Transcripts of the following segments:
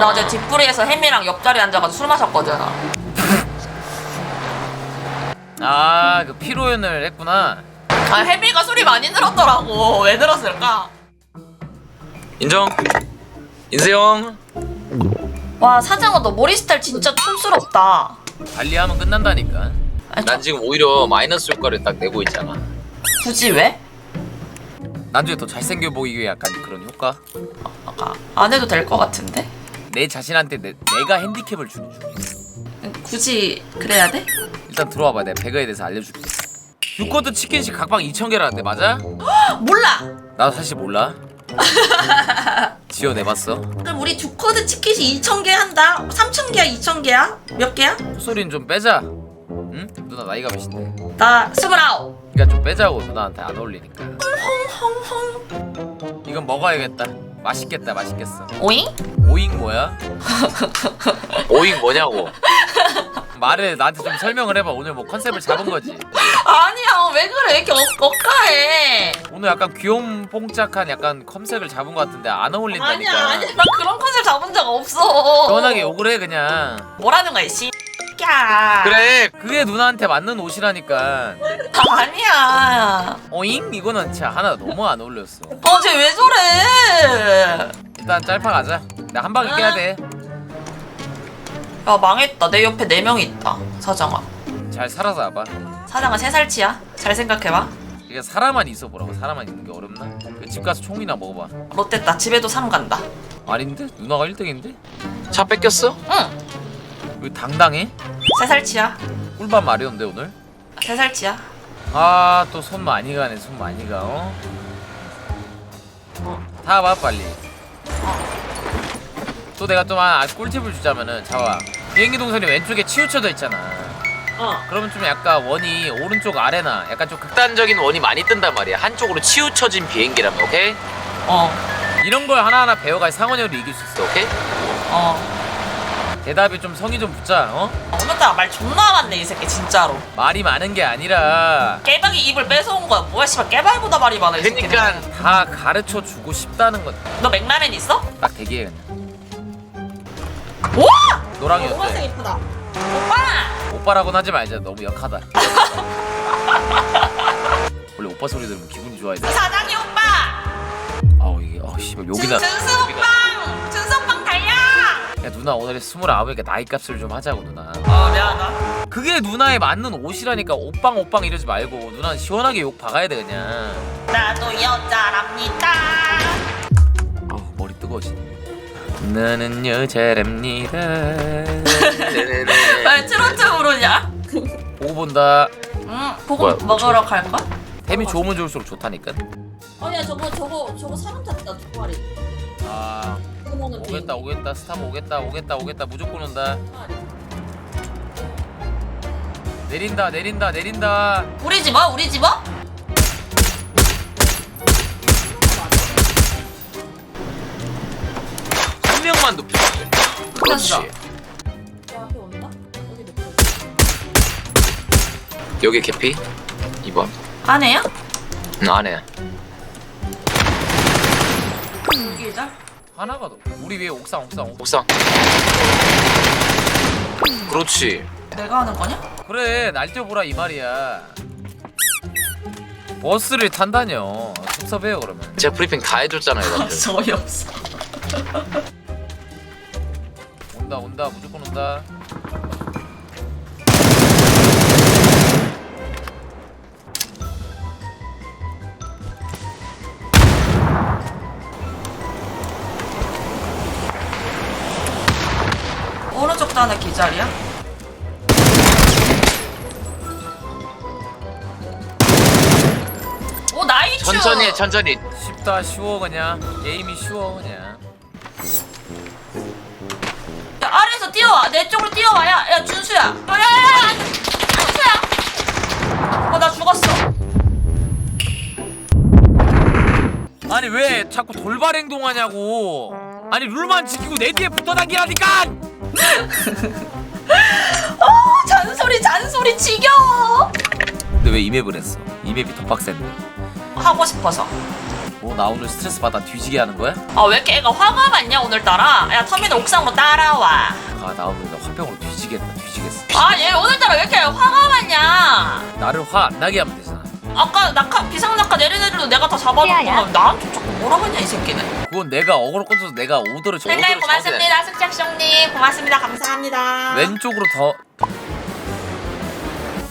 나 어제 뒷부리에서 혜미랑 옆자리에 앉아가지고 술 마셨거든. 아, 그 피로연을 했구나. 아 혜미가 술이 많이 늘었더라고. 왜 늘었을까? 인정. 인세형. 와 사장아 너 머리 스타일 진짜 촌스럽다. 관리하면 끝난다니까. 아니, 난 저- 지금 오히려 마이너스 효과를 딱 내고 있잖아. 굳이 왜? 나중에 더 잘생겨 보이기 위해 약간 그런 효과. 아, 안 해도 될 것 같은데? 내 자신한테 내, 내가 핸디캡을 주는 중. 굳이 그래야 돼? 일단 들어와봐. 내가 배그에 대해서 알려줄게. 육코드 치킨씩 각방 2,000개라는데 맞아? 몰라. 나도 사실 몰라. 지어내봤어. 그럼 우리 두 코드 치킨이 2,000개 한다. 3,000개야, 2,000개야? 몇 개야? 소리는 좀 빼자. 응? 누나 나이가 몇인데? 나 스물아홉. 그러니까 좀 빼자고 누나한테 안 어울리니까. 헝헝헝. 이건 먹어야겠다. 맛있겠다. 맛있겠어. 오잉? 오잉 뭐야? 오잉 뭐냐고. 말을 나한테 좀 설명을 해봐. 오늘 뭐 컨셉을 잡은 거지. 아니야, 왜 그래? 왜 이렇게 억, 억까해? 오늘 약간 귀염뽕짝한 약간 컨셉을 잡은 것 같은데 안 어울린다니까. 아니야, 아니야. 나 그런 컨셉 잡은 적 없어. 시원하게 욕을 해 그냥. 뭐라는 거야, 이 씨. 야. 그래. 그게 누나한테 맞는 옷이라니까. 아니야. 어잉? 이거는 진짜 하나 너무 안 어울렸어. 어, 쟤 왜 저래? 일단 짤파 가자. 나 한 방에 깨야 돼. 야, 망했다. 내 옆에 네 명이 있다. 사장아. 잘 살아서 와봐. 사장아, 세 살치야? 잘 생각해봐. 이게 사람만 있어 보라고. 사람만 있는 게 어렵나? 그집 가서 총이나 먹어봐. 롯데다. 집에도 삼 간다. 아닌데? 누나가 1등인데? 차 뺏겼어? 응. 왜 당당해? 세 살치야. 꿀밤 마려운데 오늘? 세 살치야. 아 또 손 많이 가네 손 많이 가 어? 타봐 빨리 또 내가 또 아, 꿀팁을 주자면은 자와 비행기 동선이 왼쪽에 치우쳐져 있잖아 어. 그러면 좀 약간 원이 오른쪽 아래나 약간 좀 극단 극단적인 원이 많이 뜬단 말이야. 한쪽으로 치우쳐진 비행기라면 오케이? 어. 이런 걸 하나하나 배워가 상원형으로 이길 수 있어 오케이? 어. 대답이 좀 성의 좀 붙자 어? 오늘따라 말 존나 많네, 이 새끼, 진짜로. 말이 많은 게 아니라 깨박이 입을 뺏어온 거야. 뭐야, 씨발, 깨박이보다 말이 많아, 이 새끼는. 그니까 다 가르쳐 주고 싶다는 건딱 너 맥라렌 있어? 대기해 그냥 우와! 노랑이 노란색 어때? 이쁘다. 오빠! 오빠라고는 하지 말자 너무 역하다 원래 오빠 소리 들으면 기분이 좋아야 돼 사장이 오빠! 아우 이게 아 씨발 욕이나 준수 오빵! 야 누나 오늘 스물아홉이니까 나이 값을 좀 하자고 누나 어, 미안하다. 그게 누나에 맞는 옷이라니까 오빵 오빵 이러지 말고 누나는 시원하게 욕 박아야 돼 그냥 나도 여자랍니다. 아우 머리 뜨거워지네 나는 여자랍니다. 왜 트로트 부르냐? 보고 본다 응, 보고 뭐야, 먹으러 갈까? 템이 좋으면 좋을수록 좋다니까 아니야, 저거, 저거, 저거 사람 탔다, 두 마리. 아 오겠다 오겠다 스탑 오겠다 오겠다 오겠다 무조건 온다 내린다 내린다 내린다 우리 집어? 우리 집어? 한 명만 돼. 그렇지. 눕혔어. 야, 앞에 온다? 여기 개피. 2번. 안에야? 응, 안에. 여기 잘 하나가 더 우리 위에 옥상 옥상 옥상 옥상. 그렇지. 내가 하는 거냐? 그래 날뛰어보라 이 말이야 버스를 탄다뇨 섭섭해요 그러면 제가 브리핑 다 해줬잖아요, 여러분들. 어이없어. 온다 온다 무조건 온다 오른쪽도 하나 기절이야? 오 나이스! 천천히 해, 천천히. 쉽다 쉬워 그냥. 게임이 쉬워 그냥. 야, 아래에서 뛰어와. 내 쪽으로 뛰어와. 야, 야 준수야 야 야야 준수야. 어 나 죽었어. 아니 왜 자꾸 돌발 행동하냐고. 아니 룰만 지키고 내 뒤에 붙어다니라니까 어 잔소리 잔소리 지겨워. 근데 왜 이 맵을 했어? 이 맵이 더 빡센데. 하고 싶어서. 뭐 나 오늘 스트레스 받아 뒤지게 하는 거야? 아 왜 이렇게 애가 화가 많냐 오늘따라? 야 터미널 옥상으로 따라와. 아 나 오늘 나 화병으로 뒤지겠다 뒤지겠어. 아 얘 오늘따라 왜 이렇게 화가 많냐? 나를 화 안 나게 하면 되잖아 아까 낙하 비상 낙하 내린 애들도 내가 다 잡아줬구만 야야. 나한테 자꾸 뭐라 하냐 이 새끼는. 그건 내가 어그로 꽂아서 내가 오더를 저 오더를 잡아야 돼. 고맙습니다 숙작兄님. 고맙습니다 감사합니다. 왼쪽으로 더.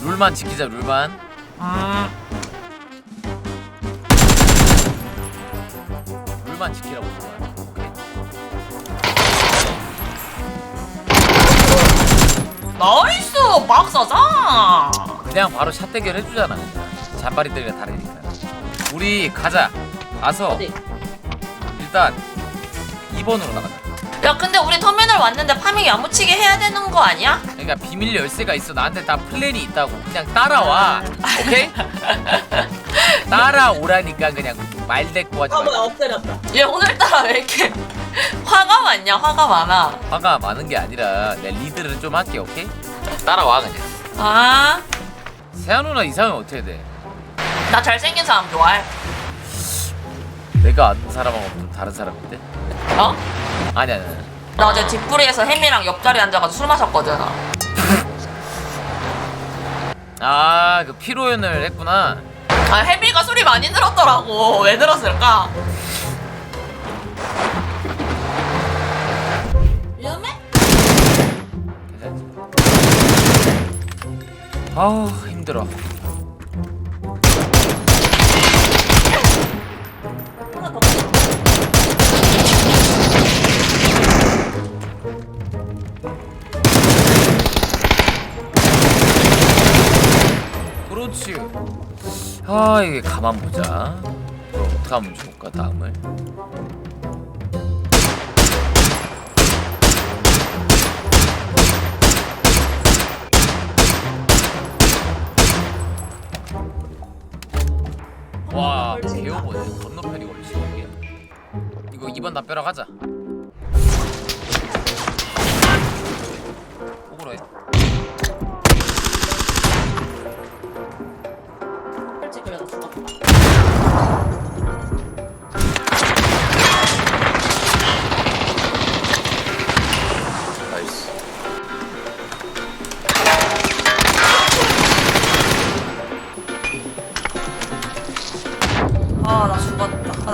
룰만 지키자 룰만. 음, 룰만 지키라고 룰만 오케이. 나이스 막사장 그냥 바로 샷 대결 해주잖아. 그냥. 잔바리들이가 다르니까. 우리 가자. 가서 어디? 일단 2번으로 나가자. 야 근데 우리 터미널 왔는데 파밍 야무치게 해야 되는 거 아니야? 그러니까 비밀 열쇠가 있어. 나한테 다 플랜이 있다고. 그냥 따라와. 오케이? 따라오라니까 그냥 말대꾸 하지 말고. 엎드렸다. 얘 오늘따라 왜 이렇게 화가 많냐? 화가 많아. 화가 많은 게 아니라 내 리드를 좀 할게 오케이? 따라와 그냥. 아. 나 세아 누나 이상형 어떻게 돼? 잘생긴 사람 좋아해 내가 아는 사람하고 좀 다른 사람인데? 어? 아니 아니 아니 나 어제 뒷부리에서 혜미랑 옆자리에 앉아가지고 술 마셨거든 아그 피로연을 했구나 아 혜미가 술이 많이 늘었더라고 왜 늘었을까? 위험해? 괜찮지? 아우 힘들어 아 이게 가만 보자. 그럼 어떻게 하면 좋을까 다음을? 와 개오버네. 건너편이 걸리시는 게. 이거 2번 담벼락 하자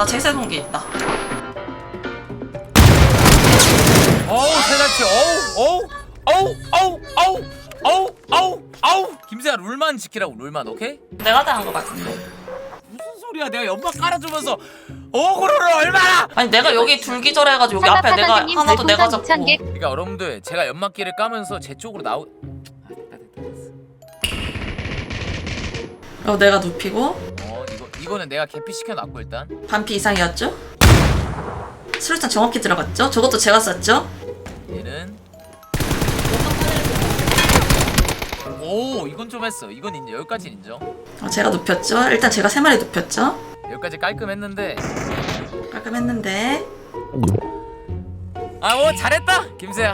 나 제세동기 있다. 어우 세단치 어우 어우 어우 어우 어우 어우 어우 어우. 김세아 룰만 지키라고 룰만 오케이? 내가 다한거 같은데 무슨 소리야? 내가 연막 깔아주면서 어그로를 얼마나! 아니 내가 여기 둘기절해가지고 여기 앞에 내가 선생님 하나도 내가 잡고 별풍선 2,000개. 그러니까 여러분들 제가 연막기를 까면서 제 쪽으로 나오 어, 내가 눕히고 어 이거 이거는 내가 개피 시켜놨고 일단. 반피 이상이었죠? 수류탄 정확히 들어갔죠? 저것도 제가 쐈죠? 얘는. 오 이건 좀 했어. 이건 인정. 여기까지 인정. 어, 제가 눕혔죠? 일단 제가 세 마리 눕혔죠? 여기까지 깔끔했는데. 깔끔했는데. 아 오 잘했다! 김세아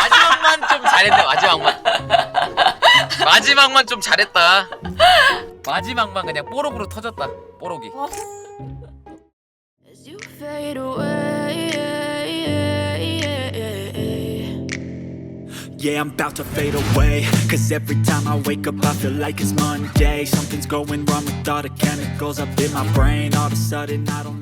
마지막만 좀 잘했네 마지막만. 마지막만 좀 잘했다 마지막만 그냥 뽀록으로 터졌다 뽀록이 As you fade away, Yeah, I'm about to fade away. Cause every time I wake up, I feel like it's Monday. Something's going wrong with all the chemicals up in my brain. All of a sudden, I don't.